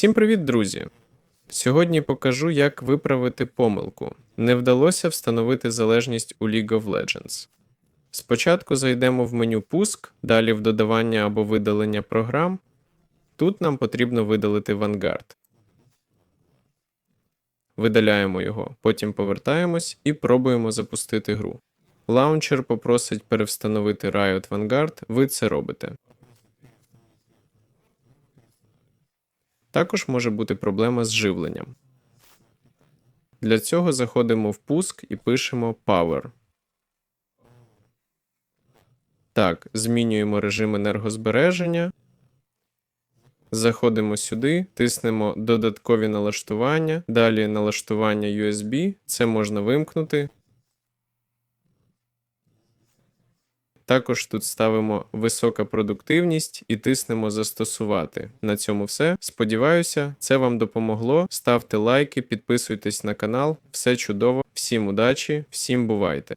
Всім привіт, друзі! Сьогодні покажу, як виправити помилку. Не вдалося встановити залежність у League of Legends. Спочатку зайдемо в меню Пуск, далі в додавання або видалення програм. Тут нам потрібно видалити Vanguard. Видаляємо його, потім повертаємось і пробуємо запустити гру. Лаунчер попросить перевстановити Riot Vanguard, ви це робите. Також може бути проблема з живленням. Для цього заходимо в пуск і пишемо Power. Так, змінюємо режим енергозбереження. Заходимо сюди, тиснемо додаткові налаштування, далі налаштування USB, це можна вимкнути. Також тут ставимо висока продуктивність і тиснемо застосувати. На цьому все. Сподіваюся, це вам допомогло. Ставте лайки, підписуйтесь на канал. Все чудово, всім удачі, всім бувайте!